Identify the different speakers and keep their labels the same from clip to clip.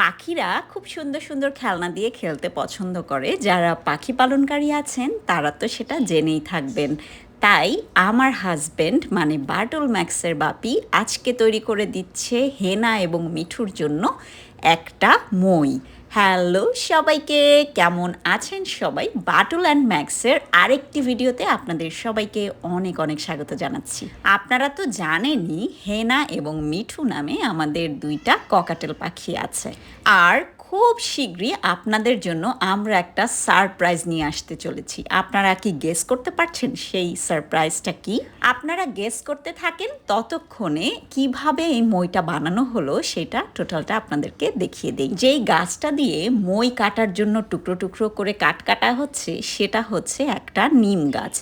Speaker 1: পাখিরা খুব সুন্দর সুন্দর খেলনা দিয়ে খেলতে পছন্দ করে। যারা পাখি পালনকারী আছেন, তারা তো সেটা জেনেই থাকবেন। তাই আমার হাজব্যান্ড মানে বার্টল ম্যাক্সের বাপি, আজকে তৈরি করে দিচ্ছে হেনা এবং মিঠুর জন্য একটা মই। হ্যালো সবাইকে, কেমন আছেন সবাই? বাটুল অ্যান্ড ম্যাক্সের আরেকটি ভিডিওতে আপনাদের সবাইকে অনেক অনেক স্বাগত জানাচ্ছি। আপনারা তো জানেনই, হেনা এবং মিঠু নামে আমাদের দুইটা ককাটেল পাখি আছে। আর খুব শীঘ্রই আপনাদের জন্য আমরা একটা সারপ্রাইজ নিয়ে আসতে চলেছি। আপনারা কি গেস করতে পারছেন সেই সারপ্রাইজটা কি? আপনারা গেস করতে থাকেন ততক্ষণে কীভাবে এই মইটা বানানো হলো সেটা টোটালটা আপনাদেরকে দেখিয়ে দেই। যেই গাছটা দিয়ে মই কাটার জন্য টুকরো টুকরো করে কাট কাটা হচ্ছে, সেটা হচ্ছে একটা নিম গাছ।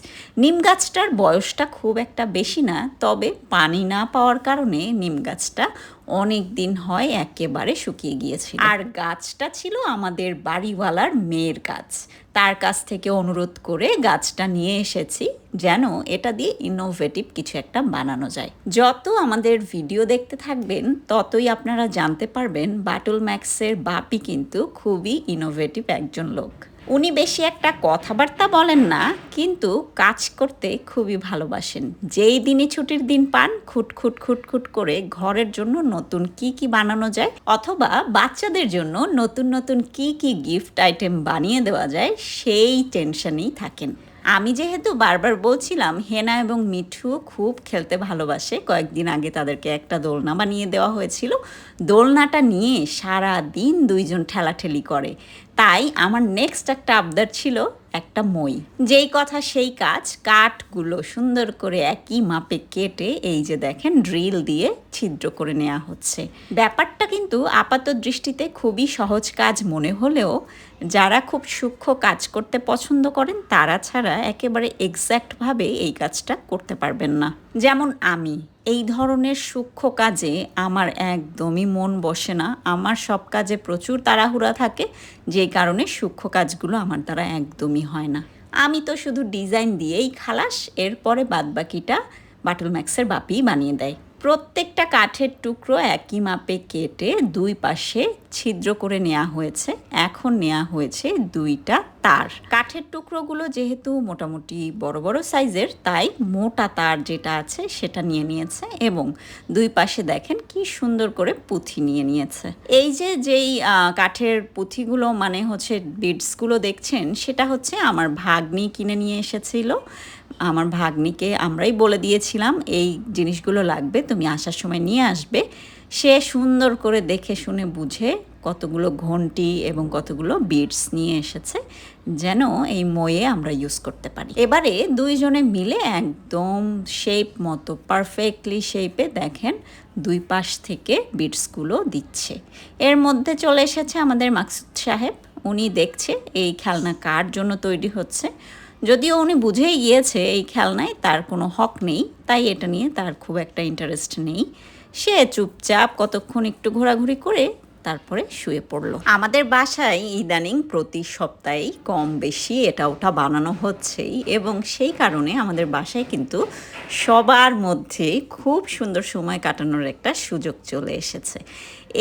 Speaker 1: নিম গাছটার বয়সটা খুব একটা বেশি না, তবে পানি না পাওয়ার কারণে নিম গাছটা অনেক দিন হয় একেবারে শুকিয়ে গিয়েছিল। আর গাছটা ছিল আমাদের বাড়িওয়ালার মেয়ের গাছ। তার কাছ থেকে অনুরোধ করে গাছটা নিয়ে এসেছি যেন এটা দিয়ে ইনোভেটিভ কিছু একটা বানানো যায়। যত আমাদের ভিডিও দেখতে থাকবেন, ততই আপনারা জানতে পারবেন বাটল ম্যাক্সের বাপি কিন্তু খুবই ইনোভেটিভ একজন লোক। উনি বেশি একটা কথাবার্তা বলেন না, কিন্তু কাজ করতে খুবই ভালোবাসেন। যেই দিনই ছুটির দিন পান, খুট খুট খুট খুট করে ঘরের জন্য নতুন কি কি বানানো যায়, অথবা বাচ্চাদের জন্য নতুন নতুন কি কি গিফট আইটেম বানিয়ে দেওয়া যায়, সেই টেনশনেই থাকেন। আমি যেহেতু বারবার বলছিলাম, হেনা এবং মিঠু খুব খেলতে ভালোবাসে। কয়েকদিন আগে তাদেরকে একটা দোলনা বানিয়ে দেওয়া হয়েছিল। দোলনাটা নিয়ে সারা দিন দুইজন ঠেলাঠেলি করে। তাই আমার নেক্সট একটা আবদার ছিল একটা মই। যেই কথা সেই কাজ, কাঠগুলো সুন্দর করে একই মাপে কেটে এই যে দেখেন ড্রিল দিয়ে ছিদ্র করে নেওয়া হচ্ছে। ব্যাপারটা কিন্তু আপাত দৃষ্টিতে খুবই সহজ কাজ মনে হলেও যারা খুব সূক্ষ্ম কাজ করতে পছন্দ করেন, তারা ছাড়া একেবারে এক্স্যাক্টভাবে এই কাজটা করতে পারবেন না। যেমন আমি, এই ধরনের সূক্ষ্ম কাজে আমার একদমই মন বসে না। আমার সব কাজে প্রচুর তাড়াহুড়া থাকে যেই কারণে সূক্ষ্ম কাজগুলো আমার দ্বারা একদমই হয় না। আমি তো শুধু ডিজাইন দিয়েই খালাস, এরপরে বাদবাকিটা বাটল ম্যাক্সের বাপিই বানিয়ে দেয়। প্রত্যেকটা কাঠের টুকরো একই মাপে কেটে দুই পাশে ছিদ্র করে নেওয়া হয়েছে। এখন নেওয়া হয়েছে দুইটা তার। কাঠের টুকরোগুলো যেহেতু মোটামুটি বড় বড় সাইজের, তাই মোটা তার যেটা আছে সেটা নিয়ে নিয়েছে এবং দুই পাশে দেখেন কি সুন্দর করে পুঁথি নিয়ে নিয়েছে। এই যে যেই কাঠের পুঁথিগুলো মানে হচ্ছে বিডসগুলো দেখছেন, সেটা হচ্ছে আমার ভাগ্নি কিনে নিয়ে এসেছিল। আমার ভাগ্নিকে আমরাই বলে দিয়েছিলাম, এই জিনিসগুলো লাগবে, তুমি আসার সময় নিয়ে আসবে। সে সুন্দর করে দেখে শুনে বুঝে কতগুলো ঘন্টি এবং কতগুলো বিডস নিয়ে এসেছে, যেন এই ময়ে আমরা ইউজ করতে পারি। এবারে দুইজনে মিলে একদম শেপ মতো পারফেক্টলি শেপে দেখেন দুই পাশ থেকে বিডসগুলো দিচ্ছে। এর মধ্যে চলে এসেছে আমাদের মাকসুদ সাহেব, উনি দেখছে এই খেলনা কার জন্য তৈরি হচ্ছে। যদিও উনি বুঝেই গিয়েছে এই খেলনায়, তার কোনো হক নেই, তাই এটা নিয়ে তার খুব একটা ইন্টারেস্ট নেই। সে চুপচাপ কতক্ষণ একটু ঘোরাঘুরি করে তারপরে শুয়ে পড়ল। আমাদের বাসায় ইদানিং প্রতি সপ্তাহেই কম বেশি এটা ওটা বানানো হচ্ছেই এবং সেই কারণে আমাদের বাসায় কিন্তু সবার মধ্যে খুব সুন্দর সময় কাটানোর একটা সুযোগ চলে এসেছে।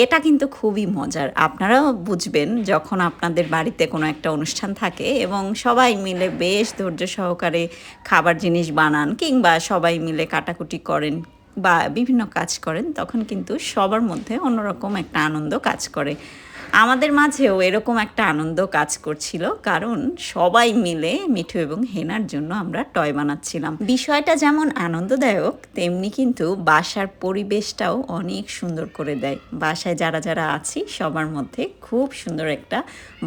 Speaker 1: এটা কিন্তু খুবই মজার। আপনারাও বুঝবেন যখন আপনাদের বাড়িতে কোনো একটা অনুষ্ঠান থাকে এবং সবাই মিলে বেশ ধৈর্য সহকারে খাবার জিনিস বানান কিংবা সবাই মিলে কাটাকুটি করেন বা বিভিন্ন কাজ করেন তখন কিন্তু সবার মধ্যে অন্যরকম একটা আনন্দ কাজ করে। আমাদের মাঝেও এরকম একটা আনন্দ কাজ করছিল, কারণ সবাই মিলে মিঠু এবং হেনার জন্য আমরা টয় বানাচ্ছিলাম। বিষয়টা যেমন আনন্দদায়ক, তেমনি কিন্তু বাসার পরিবেশটাও অনেক সুন্দর করে দেয়। বাসায় যারা যারা আছি, সবার মধ্যে খুব সুন্দর একটা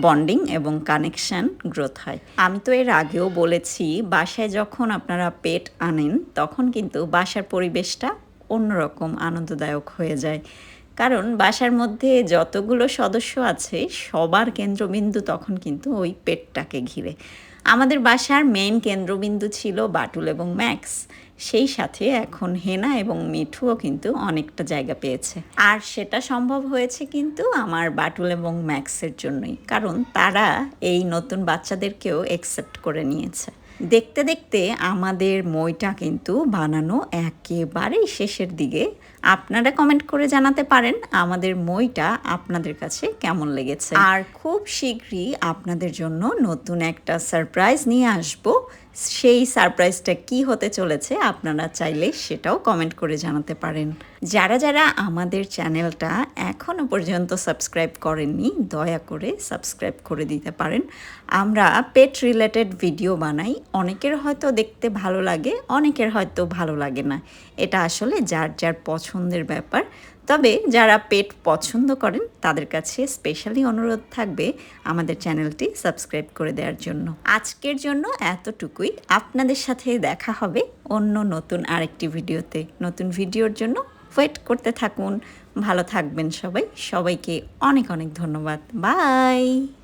Speaker 1: বন্ডিং এবং কানেকশন গ্রোথ হয়। আমি তো এর আগেও বলেছি, বাসায় যখন আপনারা পেট আনেন, তখন কিন্তু বাসার পরিবেশটা অন্যরকম আনন্দদায়ক হয়ে যায়। কারণ বাসার মধ্যে যতগুলো সদস্য আছে, সবার কেন্দ্রবিন্দু তখন কিন্তু ওই পেটটাকে ঘিরে। আমাদের বাসার মেইন কেন্দ্রবিন্দু ছিল বাটুল এবং ম্যাক্স। সেই সাথে এখন হেনা এবং মিঠুও কিন্তু অনেকটা জায়গা পেয়েছে। আর সেটা সম্ভব হয়েছে কিন্তু আমার বাটুল এবং ম্যাক্সের জন্যই, কারণ তারা এই নতুন বাচ্চাদেরকেও একসেপ্ট করে নিয়েছে। দেখতে দেখতে আমাদের মইটা কিন্তু বানানো একেবারেই শেষের দিকে। আপনারা কমেন্ট করে জানাতে পারেন আমাদের মইটা আপনাদের কাছে কেমন লেগেছে। আর খুব শীঘ্রই আপনাদের জন্য নতুন একটা সারপ্রাইজ নিয়ে আসব। সেই সারপ্রাইজটা কি হতে চলেছে আপনারা চাইলে সেটাও কমেন্ট করে জানাতে পারেন। যারা যারা আমাদের চ্যানেলটা এখনও পর্যন্ত সাবস্ক্রাইব করেননি, দয়া করে সাবস্ক্রাইব করে দিতে পারেন। আমরা পেট রিলেটেড ভিডিও বানাই। অনেকের হয়তো দেখতে ভালো লাগে, অনেকের হয়তো ভালো লাগে না। এটা আসলে যার যার পছন্দের ব্যাপার। তবে যারা পেট পছন্দ করেন, তাদের কাছে স্পেশালি অনুরোধ থাকবে আমাদের চ্যানেলটি সাবস্ক্রাইব করে দেওয়ার জন্য। আজকের জন্য এতটুকুই। আপনাদের সাথে দেখা হবে অন্য নতুন আরেকটি ভিডিওতে। নতুন ভিডিওর জন্য ওয়েট করতে থাকুন। ভালো থাকবেন সবাই। সবাইকে অনেক অনেক ধন্যবাদ। বাই!